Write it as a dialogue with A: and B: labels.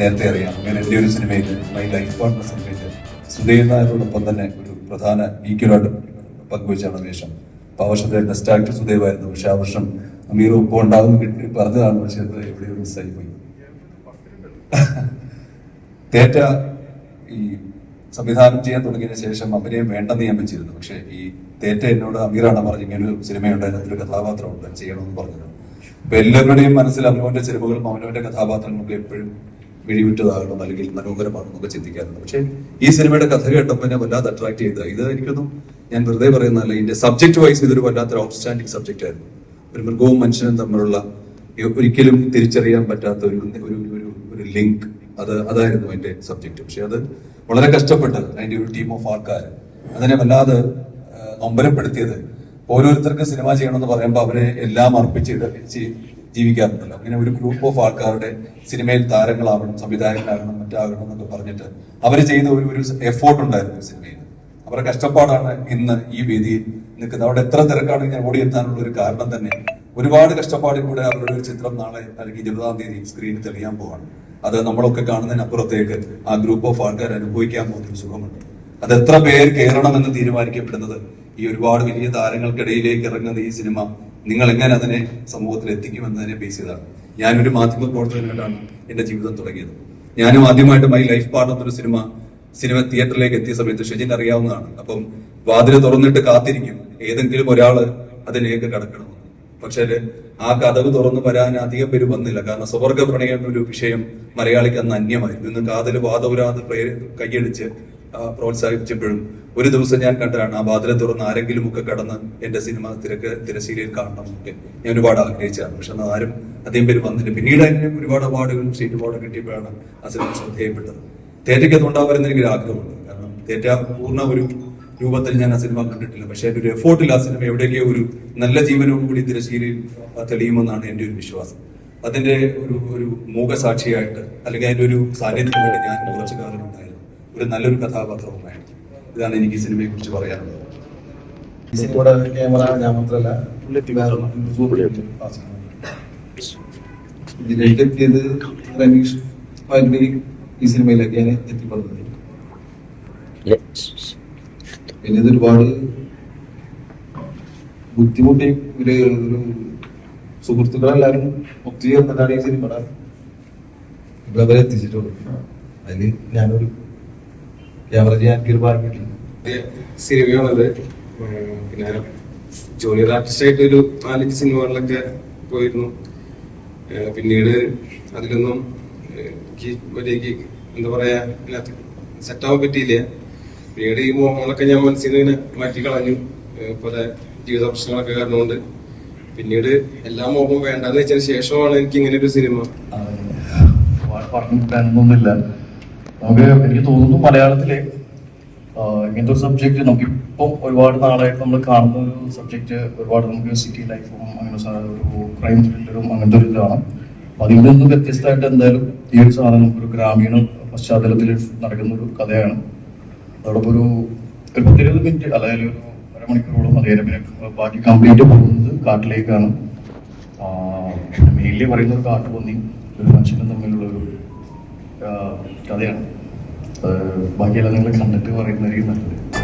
A: നേരത്തെ അറിയാം. അങ്ങനെ എന്റെ ഒരു സിനിമയിൽ മൈ ലൈഫ് പാർട്ട്ണർ സിനിമയിൽ സുധീർ നായരോടൊപ്പം തന്നെ ഒരു പ്രധാന ഈക്വലായിട്ട് പങ്കുവച്ചാണ് വേഷം. അപ്പോൾ ആ വർഷത്തെ ബെസ്റ്റ് ആക്ടർ സുദേവായിരുന്നു പക്ഷെ ആ വർഷം അമീർ ഒപ്പം ഉണ്ടാകും കിട്ടി പറഞ്ഞതാണ്. പക്ഷെ അത് എവിടെയോ മിസ്സായി പോയി. തേറ്റ ഈ സംവിധാനം ചെയ്യാൻ തുടങ്ങിയതിന് ശേഷം അഭിനയം വേണ്ടെന്ന് ഞാൻ വെച്ചിരുന്നു. പക്ഷേ ഈ തേറ്റ എന്നോട് അമീറാണ് പറഞ്ഞു ഇങ്ങനെ ഒരു സിനിമയുണ്ട് അതിനകത്തൊരു കഥാപാത്രമുണ്ട്. ചെയ്യണമെന്ന് പറഞ്ഞത്. അപ്പൊ എല്ലാവരുടെയും മനസ്സിൽ അമ്മുവിന്റെ ചെരുവുകളും അമനുവിന്റെ കഥാപാത്രങ്ങളൊക്കെ എപ്പോഴും വിഴിവിട്ടതാകണം അല്ലെങ്കിൽ മനോഹരമാകണം എന്നൊക്കെ ചിന്തിക്കാറുണ്ട്. പക്ഷേ ഈ സിനിമയുടെ കഥ കേട്ടപ്പോൾ എന്നെ വല്ലാതെ അട്രാക്ട് ചെയ്ത ഇത് എനിക്കൊന്നും ഞാൻ വെറുതെ പറയുന്നതല്ല. ഇതിന്റെ സബ്ജക്ട് വൈസ് ഇതൊരു വല്ലാത്തൊരു ഔട്ട്സ്റ്റാൻഡിങ് സബ്ജക്റ്റ് ആയിരുന്നു. ഒരു മൃഗവും മനുഷ്യനും തമ്മിലുള്ള ഒരിക്കലും തിരിച്ചറിയാൻ പറ്റാത്ത ഒരു ഒരു ഒരു ലിങ്ക്. അത് അതായിരുന്നു എന്റെ സബ്ജക്ട് പക്ഷെ അത് വളരെ കഷ്ടപ്പെട്ട് അതിന്റെ ഒരു ടീം ഓഫ് ആൾക്കാർ അതിനെ വല്ലാതെ നൊമ്പരപ്പെടുത്തിയത് ഓരോരുത്തർക്ക് സിനിമ ചെയ്യണമെന്ന് പറയുമ്പോൾ അവരെ എല്ലാം അർപ്പിച്ച് ഇട- ചി- ജീവിക്കാറുണ്ടല്ലോ. അങ്ങനെ ഒരു ഗ്രൂപ്പ് ഓഫ് ആൾക്കാരുടെ സിനിമയിൽ താരങ്ങളാവണം സംവിധായകനാകണം മറ്റാകണം എന്നൊക്കെ പറഞ്ഞിട്ട് അവർ ചെയ്ത ഒരു ഒരു എഫോർട്ട് ഉണ്ടായിരുന്നു സിനിമയിൽ. അവരുടെ കഷ്ടപ്പാടാണ് ഇന്ന് ഈ വേദിയിൽ നിൽക്കുന്നത്. അവിടെ എത്ര തിരക്കാണ് ഞാൻ ഓടിയെത്താനുള്ള ഒരു കാരണം തന്നെ. ഒരുപാട് കഷ്ടപ്പാടിൽ കൂടെ അവരുടെ ഒരു ചിത്രം നാളെ അല്ലെങ്കിൽ ഇരുപതാം തീയതി സ്ക്രീനിൽ തെളിയാൻ പോവാണ്. അത് നമ്മളൊക്കെ കാണുന്നതിനപ്പുറത്തേക്ക് ആ ഗ്രൂപ്പ് ഓഫ് ആൾക്കാർ അനുഭവിക്കാൻ പോകുന്ന ഒരു സുഖമുണ്ട്. അത് എത്ര പേര് കയറണമെന്ന് തീരുമാനിക്കപ്പെടുന്നത് ഈ ഒരുപാട് വലിയ താരങ്ങൾക്കിടയിലേക്ക് ഇറങ്ങുന്ന ഈ സിനിമ നിങ്ങൾ എങ്ങനെ അതിനെ സമൂഹത്തിൽ എത്തിക്കുമെന്നതിനെ ബേസ് ചെയ്താണ്. ഞാനൊരു മാധ്യമ പ്രവർത്തകനായിട്ടാണ് എന്റെ ജീവിതം തുടങ്ങിയത്. ഞാനും ആദ്യമായിട്ട് മൈ ലൈഫ് പാർട്ട് എന്നൊരു സിനിമ സിനിമ തിയേറ്ററിലേക്ക് എത്തിയ സമയത്ത് ഷെജിൻ അറിയാവുന്നതാണ്. അപ്പം വാതിൽ തുറന്നിട്ട് കാത്തിരിക്കും. ഏതെങ്കിലും ഒരാൾ അതിലേക്ക് കടക്കണം. പക്ഷേ ആ കഥവ് തുറന്നു വരാൻ അധികം പേര് വന്നില്ല. കാരണം സ്വർഗ പ്രണയം എന്നൊരു വിഷയം മലയാളിക്ക് അന്ന് അന്യമായിരുന്നു ഇന്ന് കാതൽ വാദപുരാത് കൈയടിച്ച് പ്രോത്സാഹിപ്പിച്ചപ്പോഴും ഒരു ദിവസം ഞാൻ കണ്ടതാണ് ആ വാതിലെ തുറന്ന് ആരെങ്കിലും ഒക്കെ കടന്ന് എന്റെ സിനിമ തിരക്ക് തിരശ്ശീലയിൽ കാണണം എന്നൊക്കെ ഞാൻ ഒരുപാട് ആഗ്രഹിച്ചതാണ്. പക്ഷെ അന്ന് ആരും അധികം പേര് വന്നില്ല. പിന്നീട് അതിന് ഒരുപാട് അവാർഡുകളും സീറ്റ് അവാർഡും കിട്ടിയപ്പോഴാണ് ആ സിനിമ ശ്രദ്ധേയപ്പെട്ടത്. തേറ്റയ്ക്ക് അത് ഉണ്ടാവരുന്ന എനിക്ക് ആഗ്രഹമുണ്ട്. കാരണം തേറ്റ പൂർണ ഒരു രൂപത്തിൽ ഞാൻ ആ സിനിമ കണ്ടിട്ടില്ല. പക്ഷെ അതിന്റെ ഒരു എഫോർട്ടിൽ ആ സിനിമ എവിടെയൊക്കെയോ ഒരു നല്ല ജീവനവും തിരശ്ശീലയിൽ തിരശീലയിൽ തെളിയുമെന്നാണ് എന്റെ ഒരു വിശ്വാസം. അതിന്റെ ഒരു ഒരു മൂകസാക്ഷിയായിട്ട് അല്ലെങ്കിൽ അതിന്റെ ഒരു സാന്നിധ്യമായിട്ട് ഞാൻ കുറച്ചു കാലം ഉണ്ടായിരുന്നു. ഒരു നല്ലൊരു കഥാപാത്രവുമായിട്ട് ഇതാണ് എനിക്ക് ഈ സിനിമയെ കുറിച്ച് പറയാനുള്ളത്.
B: ഈ സിനിമയുടെ ക്യാമറ ഞാൻ മാത്രമല്ല വേറെ സുഹൃത്തുക്കളും ഇതിലേക്ക് എത്തിയത് റമീഷ് ഫാഗ്ലി ഈ സിനിമയിലേക്കാണ് എത്തിപ്പെടുന്നത്. പിന്നെ ഇത് ഒരുപാട് ബുദ്ധിമുട്ടി ഒരു ഒരു സുഹൃത്തുക്കളെല്ലാരും ഒത്തുചേർന്നിട്ടാണ് ഈ സിനിമ ഇവിടെ വരെ എത്തിച്ചിട്ടുള്ളത്. അതിൽ ഞാനൊരു ക്യാമറ ചെയ്യാൻ കിട്ടി
C: സിനിമയാണത് പിന്നെ ജൂനിയർ ആർട്ടിസ്റ്റ് ആയിട്ട് ഒരു നാലഞ്ച് സിനിമകളിലൊക്കെ പോയിരുന്നു പിന്നീട് അതിലൊന്നും എനിക്ക് വലിയ എന്താ പറയാ അതിനകത്ത് സെറ്റാവാൻ പറ്റിയില്ല പിന്നീട് ഈ മോഹങ്ങളൊക്കെ ഞാൻ മനസ്സിൽ നിന്ന് ഇങ്ങനെ മാറ്റി കളഞ്ഞു പല ജീവിത പ്രശ്നങ്ങളൊക്കെ കാരണം കൊണ്ട് പിന്നീട് എല്ലാ മോഹവും വേണ്ടെന്ന് വെച്ചതിന് ശേഷമാണ് എനിക്ക് ഇങ്ങനെ ഒരു സിനിമ
D: ഒരുപാട് പറഞ്ഞു കൂട്ടാനൊന്നുമില്ല നമുക്ക് എനിക്ക് തോന്നുന്നു മലയാളത്തിലെ ഇങ്ങനത്തെ ഒരു സബ്ജക്റ്റ് നമുക്ക് ഇപ്പം ഒരുപാട് നാളായിട്ട് നമ്മൾ കാണുന്ന ഒരു സബ്ജക്റ്റ് ഒരുപാട് നമുക്ക് സിറ്റി ലൈഫും അങ്ങനെ ഒരു ക്രൈം ത്രില്ലറും അങ്ങനത്തെ ഒരു ഇതാണ്. അപ്പൊ അതിൽ നിന്ന് വ്യത്യസ്തമായിട്ട് എന്തായാലും ഈ ഒരു സാധനം ഒരു ഗ്രാമീണ പശ്ചാത്തലത്തിൽ നടക്കുന്ന ഒരു കഥയാണ്. അതോടൊപ്പം ഒരു ഒരു മിനിറ്റ് അതായത് ഒരു അരമണിക്കൂറോളം അതേ പിന്നെ ബാക്കി കംപ്ലീറ്റ് പോകുന്നത് കാട്ടിലേക്കാണ്. മെയിൻലി പറയുന്ന ഒരു കാട്ടുപന്നി ഒരു മനുഷ്യനും കഥയാണ്. ബാക്കിയെല്ലാം നിങ്ങൾ കണ്ടിട്ട് പറയുന്നതായിരിക്കും നല്ലത്.